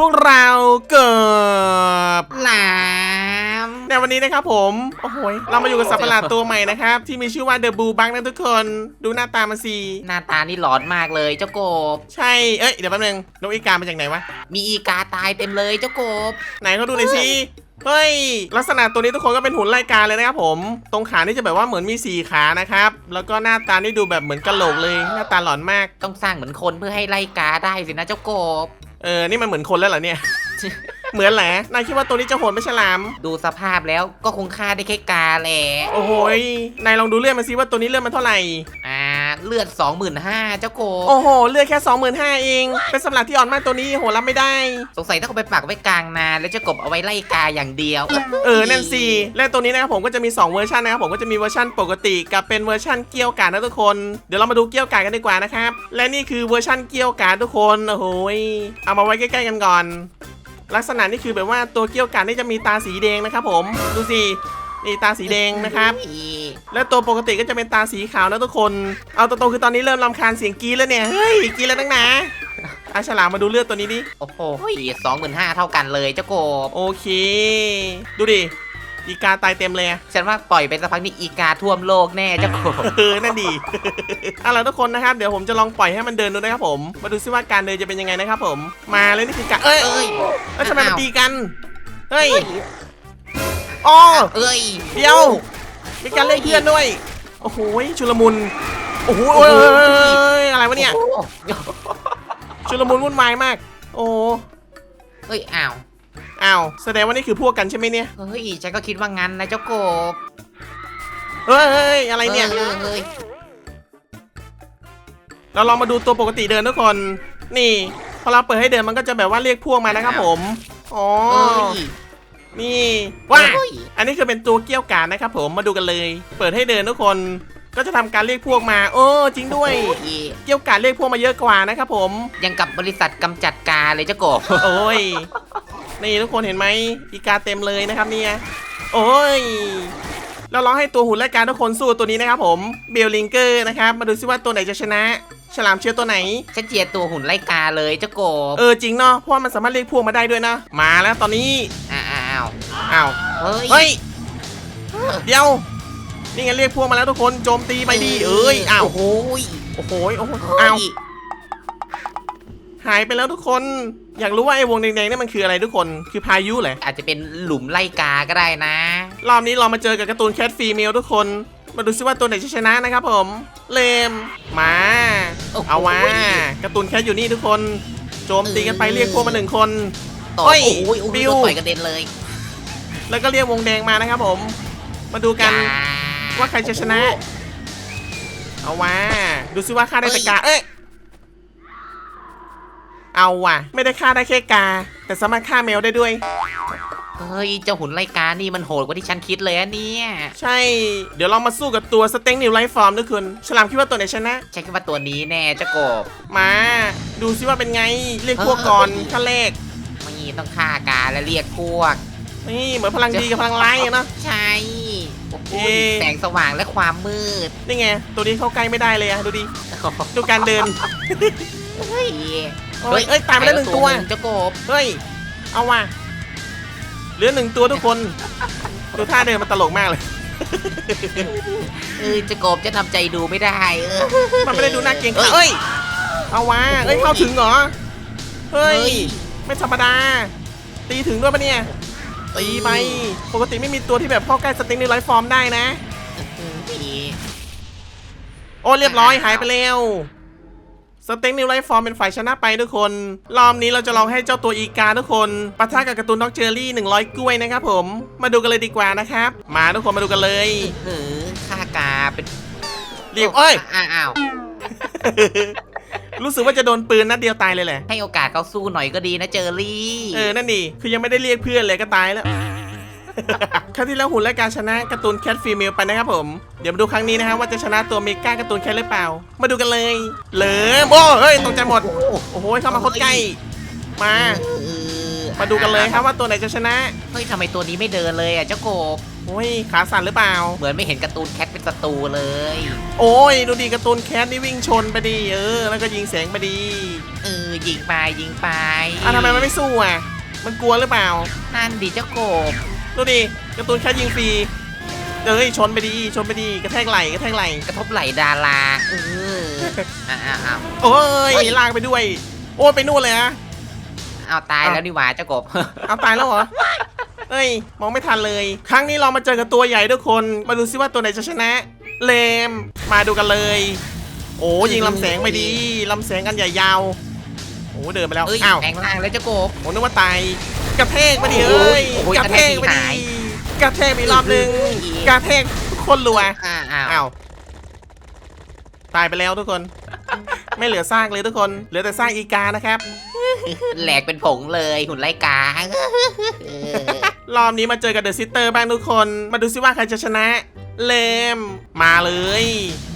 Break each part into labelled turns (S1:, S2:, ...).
S1: พวกเราเกิบ
S2: หลาม
S1: ในวันนี้นะครับผม โอ้โหยเรามาอยู่กับสัตว์ประหลาดตัวใหม่นะครับ ที่มีชื่อว่าเดอะบูบังนะทุกคน ดูหน้าตามันสิ
S2: หน้าตานี่หลอนมากเลยเจ้ากบ
S1: ใช่ เอ้ย เดี๋ยวแป๊บนึงนกอีกามาจากไหนวะ
S2: มีอีกาตายเต็มเลยเจ้ากบ
S1: ไหนเขาดูหน่อยสิ เฮ้ย ลักษณะตัวนี้ทุกคนก็เป็นหุ่นไล่กาเลยนะครับผม ตรงขานี่จะแบบว่าเหมือนมีสี่ขานะครับ แล้วก็หน้าตานี่ดูแบบเหมือนกะโหลกเลย หน้าตาหลอนมาก
S2: ต้องสร้างเหมือนคนเพื่อให้ไล่กาได้สินะเจ้ากบ
S1: เออ นี่มันเหมือนคนแล้วเหรอเนี่ย เหมือนแหละนายคิดว่าตัวนี้จะโหดไหม่ฉลาม
S2: ดูสภาพแล้วก็คงฆ่าได้แค่กาแหละ
S1: โอ้โหยนายลองดูเลือดมาสิว่าตัวนี้เลือดมันเท่าไหร่
S2: อ่า เลือด 25,000เจ้ากบ
S1: โอ้โหเลือดแค่25,000เอง เป็นสำหรับที่อ่อนมากตัวนี้โหรับไม่ได้
S2: สงสัยต้องเอาไปปักไว้กลางนาแล้วเจ้ากบเอาไว้ไล่กาอย่างเดียว
S1: เออนั่นสิและตัวนี้นะครับผมก็จะมี 2 เวอร์ชันนะครับผมก็จะมีเวอร์ชันปกติกับเป็นเวอร์ชันเกี้ยวกาดนะทุกคน เดี๋ยวเรามาดูเกี้ยวกาดกันดีกว่านะครับ และนี่คือเวอร์ชันเกี้ยวกาดทุกคนโอ้โหยเอามาไว้ใกล้ๆกันก่อน ลักษณะนี่คือแบบว่าตัวเกี้ยวกาดนี่จะมีตาสีแดงนะครับผมดูสิ นี่ตาสีแดงนะครับ และตัวปกติก็จะเป็นตาสีขาวนะทุกคน เอาตรงๆคือตอนนี้เริ่มรำคาญเสียงกรีดแล้วเนี่ย เฮ้ยกรีดแล้วตั้งหนาอาฉลามมาดูเลือดตัวนี้ดิ
S2: โอ้โหสองหมื่นห้าเท่ากันเลยเจ้ากบ
S1: โอเค ดูดิ อีกาตายเต็มเลยอะ
S2: ฉันว่าปล่อยไปสักพักนี่อีกาท่วมโลกแน่เจ้ากบ
S1: เออ นั่นดีเอาล่ะทุกคนนะครับ เดี๋ยวผมจะลองปล่อยให้มันเดินดูนะครับผม มาดูซิว่าการเดินจะเป็นยังไงนะครับผม มาเลยนี่คือกาเอ้ย
S2: เอ้ย
S1: เอ้ยทำไมมันตีกัน เฮ้ย อ๋อ
S2: เอ้ย
S1: เดี๋ยวมีการเล่นเพื่อนด้วย โอ้โหชุลมุน โอ้โหเอ้ยเอ้ยเอ้ยเอ้ยอะไรวะเนี่ย
S2: โอ้โห
S1: ชุลมุนวุ่นวายมาก โอ้
S2: เฮ้ยอ้าว
S1: อ้าวแสดงว่านี่คือพวกกันใช่ไหมเนี่ย
S2: เฮ้ยฉันก็คิดว่างั้นนะเจ้ากบ
S1: เฮ้ยเฮ้ยอะไรเนี่ย
S2: ออเฮ้ย
S1: เราลองมาดูตัวปกติเดินทุกคน นี่ พอเราเปิดให้เดินมันก็จะแบบว่าเรียกพวกมานะครับผม อ๋อ
S2: เอ้ย
S1: นี่ว้า
S2: เฮ้ย
S1: อันนี้คือเป็นตัวเกี้ยวกาดนะครับผมมาดูกันเลย เปิดให้เดินทุกคนก็จะทำการเรียกพวกมา โอ้จริงด้วย
S2: โอ้ย
S1: เกี้ยวกาดเรียกพวกมาเยอะกว่านะครับผม
S2: ยังกับบริษัทกำจัดกาเลยเจ้ากบ
S1: โอ้ย นี่ทุกคนเห็นไหมอีกาเต็มเลยนะครับเนี่ย โอ้ย เราลองให้ตัวหุ่นและการทุกคนสู้ตัวนี้นะครับผม เบลลิงเกอร์นะครับ มาดูซิว่าตัวไหนจะชนะ ฉลามเชื่อตัวไหน
S2: ฉันเจียร์ตัวหุ่นไล่กาเลยเจ้ากบ
S1: เออจริงเนาะ เพราะว่ามันสามารถเรียกพวกมาได้ด้วยนะ มาแล้วตอนนี้
S2: อ้าว
S1: อ้าว
S2: เฮ้ย
S1: เฮ้ย เดี๋ยว นี่ไงเรียกพวกมาแล้วทุกคนโจมตีไปดีเอ้ย อ้าว
S2: โอ้โหย
S1: โอ้โหโอ้โห
S2: เฮ้
S1: อ้าวยหายไปแล้วทุกคน อยากรู้ว่าไอ้วงแดงๆนี่มันคืออะไรทุกคน คือพายุเหรอ
S2: อาจจะเป็นหลุมไล่กาก็ได้นะ
S1: รอบนี้เรามาเจอกับการ์ตูนแคทฟีเมลทุกคน มาดูซิว่าตัวไหนจะชนะนะครับผม เลม มา
S2: โอ้โห
S1: เอาว่าการ์ตูนแคทอยู่นี่ทุกคน โจมตีกันไปเรียกพวกมาหนึ่งคน
S2: ต่อ
S1: เฮ้ย
S2: โอ้ยโอ้ย
S1: บิ
S2: โด
S1: ว
S2: นต่อยกระเด็นเลย
S1: แล้วก็เรียกวงแดงมานะครับผม มาดูกันว่าใครจะชนะ เอาว่าดูซิว่าฆ่าได้แต่กาเอ้ยเอาว่ะ ไม่ได้ฆ่าได้แค่กา แต่สามารถฆ่าแมวได้ด้วย
S2: เฮ้ย เจ้าหุ่นไล่กานี่มันโหดกว่าที่ฉันคิดเลยอะเนี่ย
S1: ใช่ เดี๋ยวเรามาสู้กับตัวสเต็งนิวไลฟ์ฟอร์มด้วยคุณฉลามคิดว่าตัวไหนชนะ
S2: ฉันคิดว่าตัวนี้แน่เจ้ากบ
S1: มา ดูซิว่าเป็นไง เรียกพวกก่อนขั้นแรก
S2: มีต้องฆ่ากาและเรียกพวก
S1: นี่เหมือนพลังดีกับพลังร้ายอะเนอะ
S2: ใช่โอ้โห
S1: เอ๊ะ
S2: แสงสว่างและความมืด
S1: นี่ไง ตัวนี้เข้าใกล้ไม่ได้เลยอะดูดิ ดูการเดิน
S2: เฮ้ย
S1: เฮ้ยเอ้ยตายไปแล้วหนึ่งตัว
S2: เจ้ากบ
S1: เฮ้ย เอาว่ะเหลือหนึ่งตัวทุกคน ดูท่าเดินมันตลกมากเลย
S2: เออเจ้ากบจะทำใจดูไม่ได้เออ
S1: มันไม่ได้ดูน่าเกรงขาม
S2: เอ้ย
S1: เอ้ยเอาว่ะเอ้ยเข้าถึงเหรอเฮ้ย
S2: เฮ้ย
S1: ไม่ธรรมดา ตีถึงด้วยปะเนี่ย ตีไป ปกติไม่มีตัวที่แบบเข้าใกล้สติงในไลฟ์ฟอร์มได้นะโอ้เรียบร้อยหายไปแล้วสเต็งนิวไลฟ์ฟอร์มเป็นฝ่ายชนะไปทุกคน รอบนี้เราจะลองให้เจ้าตัวอีกาทุกคนปะทะกับการ์ตูนด็อกเจอรี่ 100 กล้วยนะครับผม มาดูกันเลยดีกว่านะครับ มาทุกคนมาดูกันเลย
S2: เออฆ่ากาเป็น
S1: เรียกเอ้ย
S2: อ้าวอ้าว
S1: รู้สึกว่าจะโดนปืนนัดเดียวตายเลยแหละ
S2: ให้โอกาสเขาสู้หน่อยก็ดีนะเจอรี่
S1: เออ นั่นนี่คือยังไม่ได้เรียกเพื่อนเลยก็ตายแล้ว ครั้งที่แล้วหุ่นและการชนะการ์ตูนแคทฟีเมลไปนะครับผม เดี๋ยวมาดูครั้งนี้นะครับว่าจะชนะตัวเมกาการ์ตูนแคทหรือเปล่า มาดูกันเลย เหลิมโอ้เฮ้ยตกใจหมด โอ้โหเข้ามาโคตรใกล้ มา
S2: เออ
S1: มาดูกันเลยครับว่าตัวไหนจะชนะ
S2: เฮ้ยทำไมตัวนี้ไม่เดินเลยอะเจ้ากบ
S1: โอ้ยขาสั่นหรือเปล่า
S2: เหมือนไม่เห็นการ์ตูนแคทเป็น ศัตรูเลย
S1: โอ้ย ดูดีการ์ตูนแคทนี่วิ่งชนไปดีเออ แล้วก็ยิงแสงไปดี
S2: เออ ยิงไปยิงไป
S1: อะทำไมมันไม่สู้อะ มันกลัวหรือเปล่า
S2: นั่นดิเจ้ากบ
S1: ดูดิการ์ตูนแคทยิงฟรีเอ้ยชนไปดีชนไปดีกระแทกไหลกระแทกไหล
S2: กระทบไหลดาราเอออ่าอ่า
S1: โอ้ย
S2: เฮ้ย
S1: ลากไปด้วย โอ้ยไปนู่นเลยนะ
S2: เอาตายแล้วนี่หว่าเจ้ากบ
S1: เอาตายแล้วเหรอ เอ้ย มองไม่ทันเลย ครั้งนี้เรามาเจอกับตัวใหญ่ทุกคน มาดูซิว่าตัวไหนจะชนะ เลม มาดูกันเลย โอ้ยิงลำแสงไปดีลำแสงกันใหญ่ยาว โอ้เดินไปแล้ว
S2: เอ้ย
S1: อ้าว
S2: แปลงร่างแล้วเจ้ากบ
S1: ผมนึกว่าตายกระแทกไปดิเอ้ย
S2: โอ้โห
S1: กระแทกไป
S2: กระแทก
S1: ดิ
S2: หาย
S1: กระแทกไปรอบนึง
S2: โอ้ย
S1: กระแทกทุกคนรัว
S2: อ่าอ้าว
S1: อ้าวตายไปแล้วทุกคน ไม่เหลือซากเลยทุกคน เหลือแต่ซากอีกานะครับ
S2: แหลกเป็นผงเลยหุ่นไล่กาเออ
S1: รอบนี้มาเจอกับเดอะซิสเตอร์บ้างทุกคน มาดูซิว่าใครจะชนะ เลม มาเลย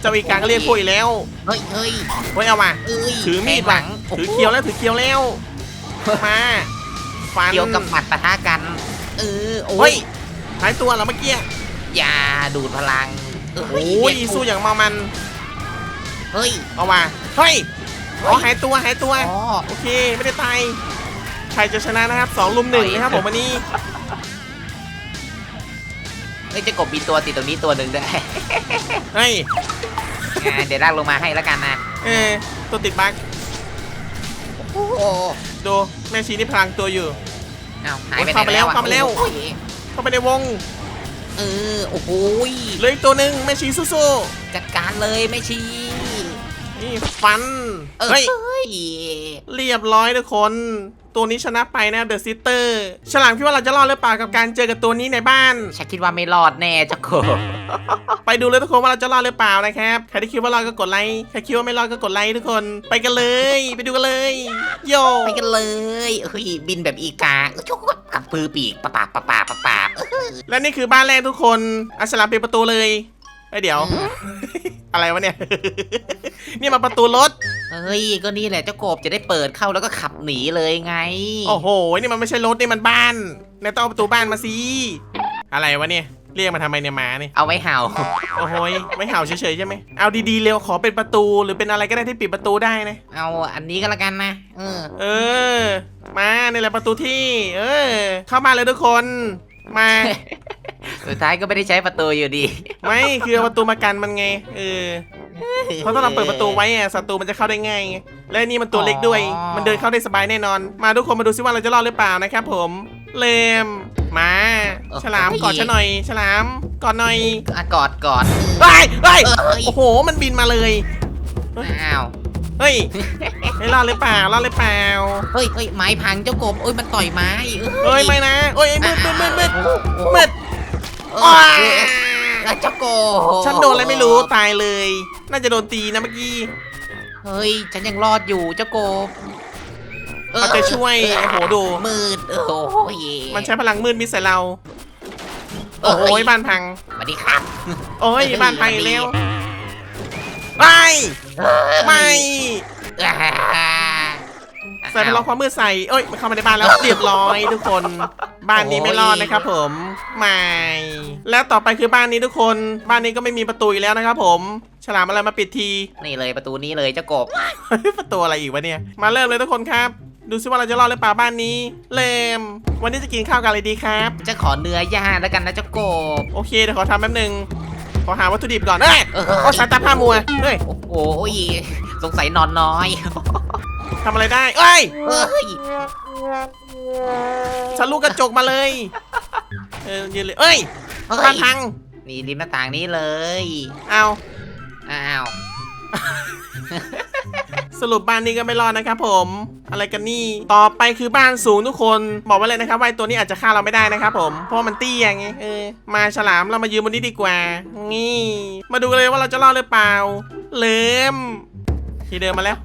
S1: เจ้าอีกาก็เรียกพวกอีกแล้ว
S2: เฮ้ยเฮ้ย
S1: เฮ้ยเอามา
S2: เอ้ย
S1: ถือมีด
S2: แทงหลั
S1: ว่ะ
S2: ง
S1: ถือเคียวแล้วถือเคียวแล้ว มา ฟัน
S2: เกี่ยวกับหมัดปะทะกัน เออ โอ้
S1: เฮ้
S2: ย
S1: ยหายตัวแล้วเมื่อกี้
S2: ยาดูดพลังเโอ้
S1: ย
S2: เด็ด
S1: สู้อย่างเมามัน
S2: เฮ้ย
S1: เอามา เฮ้ยอ๋อหายตัวหายตัว
S2: อ๋อ
S1: โอเค ไม่ได้ตาย ใครจะชนะนะครับสองลุมหนึ่งนะครับผมวันนี้
S2: เฮ้ยเจะกบมีตัวติดตรงนี้ตัวหนึ่งด้วย
S1: เฮ้ย
S2: อ่าเดี๋ยวลากลงมาให้แล้วกันนะ
S1: เออตัวติดบั๊ก
S2: โอ้โห
S1: ดูแม่ชีนี่พลางตัวอยู่
S2: เอาหายไปไหน
S1: เข้าไปแล้ว
S2: อะ
S1: เข้าไปแล้ว
S2: โอ้ย
S1: เข้าไปในวง
S2: เออโอ้โหย
S1: เหลืออีกตัวหนึ่งแม่ชีสู้
S2: จัดการเลยไม่ชี้
S1: ๆนี่ฟัน
S2: เออ
S1: เฮ้ย
S2: เฮ้ย
S1: เรียบร้อยทุกคน ตัวนี้ชนะไปนะเดอะซิสเตอร์ฉลามคิดว่าเราจะรอดหรือเปล่ากับการเจอกับตัวนี้ในบ้าน
S2: ฉันคิดว่าไม่รอดแน่เจ้ากบ
S1: ไปดูเลยทุกคนว่าเราจะรอดหรือเปล่านะครับใครที่คิดว่ารอดก็กดไลค์ใครคิดว่าไม่รอดก็กดไลค์ทุกคนไปกันเลย ไปดูกันเลยโย
S2: ไปกันเลยเฮ้ยบินแบบอีกาเออชุกกับปือปีกปะปาบปะปาบปะปาบเออ
S1: และนี่คือบ้านแรกทุกคนอัสลามปิดประตูเลยไอยเดี๋ยว อะไรวะเนี่ย นี่มาประตูรถ
S2: เฮ้ยก็นี่แหละเจ้ากบจะได้เปิดเข้าแล้วก็ขับหนีเลยไง
S1: โอ้โห นี่มันไม่ใช่รถนี่มันบ้านนายต้องเอาประตูบ้านมาสิอะไรวะเนี่ย เรียกมาทำไมเนี่ยหมาเนี่ย
S2: เอาไว้เห่า
S1: โอ้โหยไม่เห่าเฉยๆใช่ไหมเอาดีๆเร็วขอเป็นประตูหรือเป็นอะไรก็ได้ที่ปิดประตูได้นะ
S2: เอาอันนี้ก็แล้วกันนะเออ
S1: เออ มานี่แหละประตูที่ เออ เข้ามาเลยทุกคนมา
S2: สุดท้ายก็ไม่ได้ใช้ประตูอยู่ดี
S1: ไม่คือเอาประตูมากันมันไงเออ เพราะถ้าเราเปิดประตูไว้อะศัตรูมันจะเข้าได้ง่ายไงและนี่มันตัวเล็กด้วย
S2: อ๋อ
S1: มันเดินเข้าได้สบายแน่นอน มาทุกคนมาดูซิว่าเราจะรอดหรือเปล่านะครับผมเลมมา ฉลามกอดฉันหน่อย ฉลามกอดหน่อย
S2: อะกอดกอด
S1: ไปไป
S2: เอ้ย
S1: โอ้โห มันบินมาเลย
S2: อ้าว
S1: เฮ้ยไม่รอดหรือเปล่ารอดหรือเปล่า
S2: เฮ้ยเฮ้ยไม้พังเจ้ากบโอ้ยมันต่อยไม้
S1: เฮ้ยไม่นะเฮ้ยมืดมืดมืดมืด
S2: โอ้โห
S1: มืด
S2: เออ
S1: ว้า
S2: เออเจ้าโกบ
S1: ฉันโดนอะไรไม่รู้ตายเลย น่าจะโดนตีนะเมื่อกี้
S2: เฮ้ย ฉันยังรอดอยู่เจ้าโกบ
S1: เอาใจช่วยโอ้โหดู
S2: มืดโอ้ย
S1: มันใช้พลังมืดมิดใส่เรา โอ้โหบ้านพัง
S2: สวัสดีครับ
S1: โอ้ย
S2: เฮ้ย
S1: บ้านพังอีกแล้ว ไม่ ไม่
S2: อ่า
S1: ใส่พลังความมืดใส่เอ้ยมันเข้ามาในบ้านแล้วเรียบร้อยทุกคน บ้านนี้ไม่รอดนะครับผมไม่แล้วต่อไปคือบ้านนี้ทุกคน บ้านนี้ก็ไม่มีประตูอีกแล้วนะครับผม ฉลามอะไรมาปิดที
S2: นี่เลยประตูนี้เลยเจ้ากบ
S1: เฮ้ยประตูอะไรอีกวะเนี่ย มาเริ่มเลยทุกคนครับ ดูซิว่าเราจะรอดหรือเปล่าบ้านนี้ เลม วันนี้จะกินข้าวกันอะไรดีครับ
S2: จะขอเนื้อย่างแล้วกันนะเจ้ากบ
S1: โอเคเดี๋ยวขอทำแป๊บหนึงขอหาวัตถุดิบก่อนเอ้ย
S2: เออ
S1: โอ้สายตาผ้ามัวเฮ้ย
S2: โอ้โหสงสัยนอนน้อย
S1: ทำอะไรได้เอ้ย
S2: เฮ้ย
S1: ฉันลูกกระจกมาเลย เออยืนเลยเอ้ย
S2: เฮ้
S1: บ้าน
S2: ย
S1: พัง
S2: นี่ริมหน้าต่างนี้เลย
S1: เอา
S2: อ้าว
S1: สรุปบ้านนี้ก็ไม่รอดนะครับผม อะไรกันนี่ ต่อไปคือบ้านสูงทุกคน บอกไว้เลยนะครับว่าไอ้ตัวนี้อาจจะฆ่าเราไม่ได้นะครับผม เพราะว่ามันเตี้ยไง เออ มาฉลามเรามายืนบนนี้ดีกว่า นี่ มาดูกันเลยว่าเราจะรอดหรือเปล่าเลิมที่เดินมาแล้ว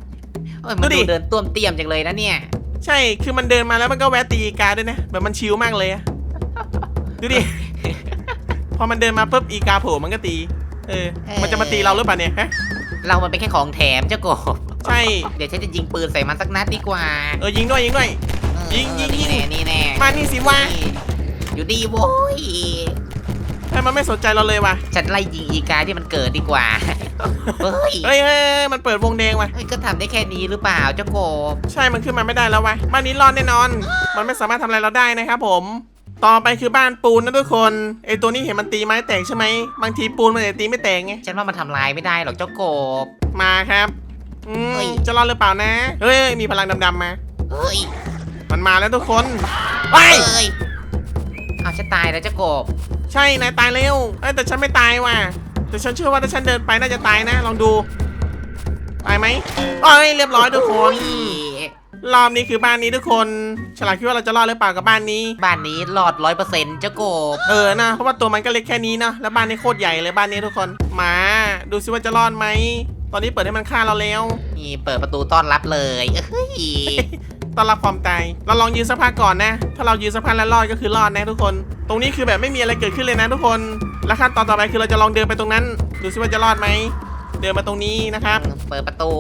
S2: เอ้ยมัน
S1: ดูดิ
S2: ดูเดินต้วมเตี้ยมจังเลยนะเนี่ย
S1: ใช่คือมันเดินมาแล้วมันก็แวะตีอีกาด้วยนะ แบบมันชิลมากเลยอะดูดิ พอมันเดินมาปุ๊บอีกาโผล่มันก็ตี เออ มันจะมาตีเราหรือเปล่าเนี่ยฮะ
S2: เรามันเป็นแค่ของแถมเจ้ากบ
S1: ใช่
S2: เดี๋ยวฉันจะยิงปืนใส่มันสักนัดดีกว่า
S1: เออยิงด้วยยิงด้วย
S2: เออ
S1: ยิงยิงยิง
S2: นี่แน่นี่แน่
S1: มานี่สิว่า
S2: นี่อยู่ดีโว้ย
S1: เฮ้ยมันไม่สนใจเราเลยว่ะ
S2: ฉันไล่ยิงอีกาที่มันเกิดดีกว่า เฮ้ย
S1: เฮ้ยเฮ้ยเฮ้ยมันเปิดวงแดงว่ะ
S2: เฮ้ยก็ทำได้แค่นี้หรือเปล่าเจ้าโกบ
S1: ใช่มันขึ้นมาไม่ได้แล้ววะบ้านนี้รอดแน่นอน มันไม่สามารถทำอะไรเราได้นะครับผม ต่อไปคือบ้านปูนนะทุกคนไอตัวนี้เห็นมันตีไม้แตกใช่ไหม บางทีปูนมันจะตีไม่แตกไง
S2: ฉันว่ามันทำลายไม่ได้หรอกเจ้าโกบ
S1: มาครับ อื
S2: เฮ้
S1: ม
S2: ย
S1: จะรอดหรือเปล่านะ เฮ้ย มีพลังดำๆมา
S2: เฮ้ย
S1: มันมาแล้วทุกคน ไป
S2: เฮ้ยเอาฉันตายแล้วเจ้าโกบ
S1: ใช่นายตายเร็วเอ้ยแต่ฉันไม่ตายว่ะ แต่ฉันเชื่อว่าถ้าฉันเดินไปน่าจะตายนะ ลองดู ตายไหมเอ้ยเรียบร้อยทุกคน
S2: โอ้ย
S1: รอบนี้คือบ้านนี้ทุกคน ฉลาดคิดว่าเราจะรอดหรือเปล่ากับบ้านนี้
S2: บ้านนี้รอดร้อยเปอร์เซ็นต์เจ้าโกบ
S1: เออนะเพราะว่าตัวมันก็เล็กแค่นี้เนาะแล้วบ้านนี้โคตรใหญ่เลยบ้านนี้ทุกคน มา ดูซิว่าจะรอดไหม ตอนนี้เปิดให้มันฆ่าเราแล้ว
S2: นี่เปิดประตูต้อนรับเลยเฮ้ย
S1: ต้อนรับความตายเราลองยืนสักพักก่อนนะ ถ้าเรายืนสักพักแล้วรอดก็คือรอดนะทุกคน ตรงนี้คือแบบไม่มีอะไรเกิดขึ้นเลยนะทุกคน แล้วขั้นตอนต่อไปคือเราจะลองเดินไปตรงนั้น ดูซิว่าจะรอดไหม เดินมาตรงนี้นะครับ
S2: เปิดประตู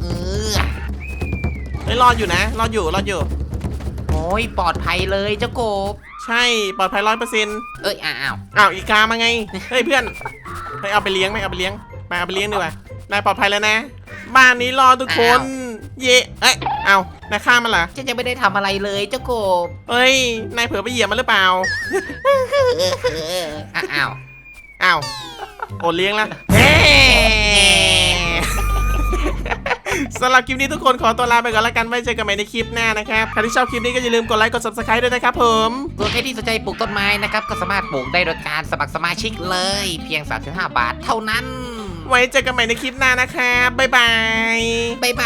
S2: เออ
S1: เฮ้ยรอดอยู่นะ รอดอยู่ รอดอยู่
S2: โอ้ยปลอดภัยเลยเจ้าโกบ
S1: ใช่ ปลอดภัยร้อยเปอร์เซ็นต์
S2: เอ้ยอ้าว
S1: อ้าวอีกามาไง เฮ้ยเพื่อนเฮ้ยเอาไปเลี้ยงไหมเอาไปเลี้ยงไปเอาไปเลี้ยงดีกว่านายปลอดภัยแล้วนะ บ้านนี้รอทุกคน เย่เอ้ยเอานายฆ่ามันเหรอ
S2: ฉันยังไม่ได้ทำอะไรเลยเจ้าโกบ
S1: เฮ้ยนายเผลอไปเหยียบมันหรือเปล่า
S2: เอออ้าว
S1: อ้าวอดเลี้ยงแล้วเฮ้สำหรับคลิปนี้ทุกคนขอตัวลาไปก่อนแล้วกันไว้เจอกันใหม่ในคลิปหน้านะครับใครที่ชอบคลิปนี้ก็อย่าลืมกดไลค์กด subscribe ด้วยนะครับผม
S2: ส่วนใครที่สนใจปลูกต้นไม้นะครับ ก็สามารถปลูกได้โดยการสมัครสมาชิกเลย เพียง 35 บาทเท่านั้น
S1: ไว้เจอกันใหม่ในคลิปหน้านะครับบ๊ายบาย
S2: บ๊ายบาย
S1: ไปแล้ว